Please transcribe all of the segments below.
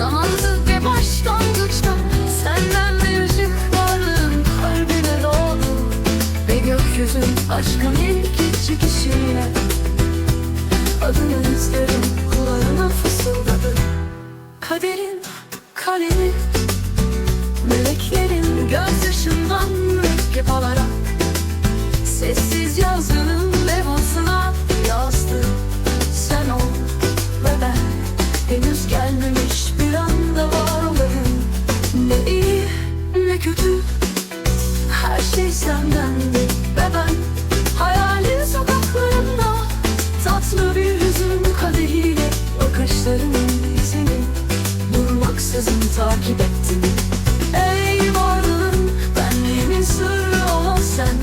Zamansız bir başlangıçta Senden bir ışık varlığın kalbime doğdu. Ve gökyüzün aşkın ilk Adını izlerim kulağına fısıldadı. Kaderin kalemi Meleklerin gözyaşından Durmaksızın takip ettim Ey varlığın benliğimin sırrı olan sen.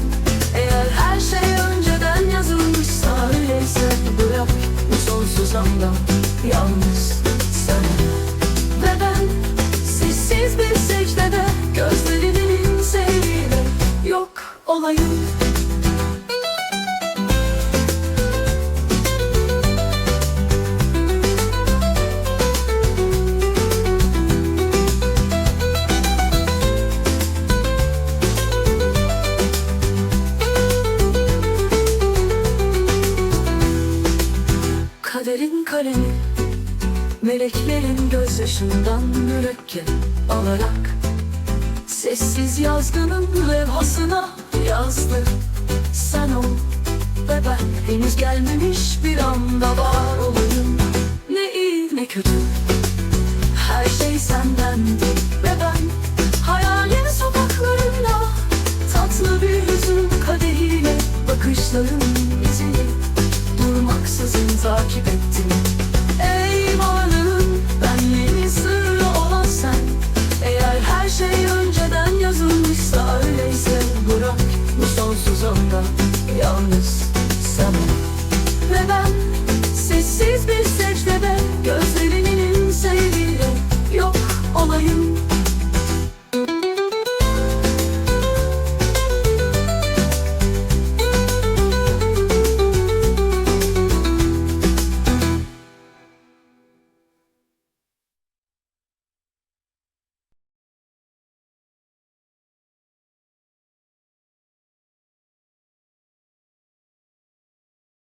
Eğer her şey önceden yazılmışsa öyleyse Bırak bu sonsuz anda yalnız sen. Ve ben sessiz bir secdede Gözlerinin sevgiyle yok olayım kalemi Meleklerin gözyaşından mürekkep alarak Sessiz yazgının levhasına yazdı. Sen ol ve ben henüz gelmemiş bir anda var olayım. Ne iyi ne kötü Her şey senden ve ben Hayalin sokaklarında Tatlı bir hüzün kadehiyle Bakışların izini Durmaksızın takip on the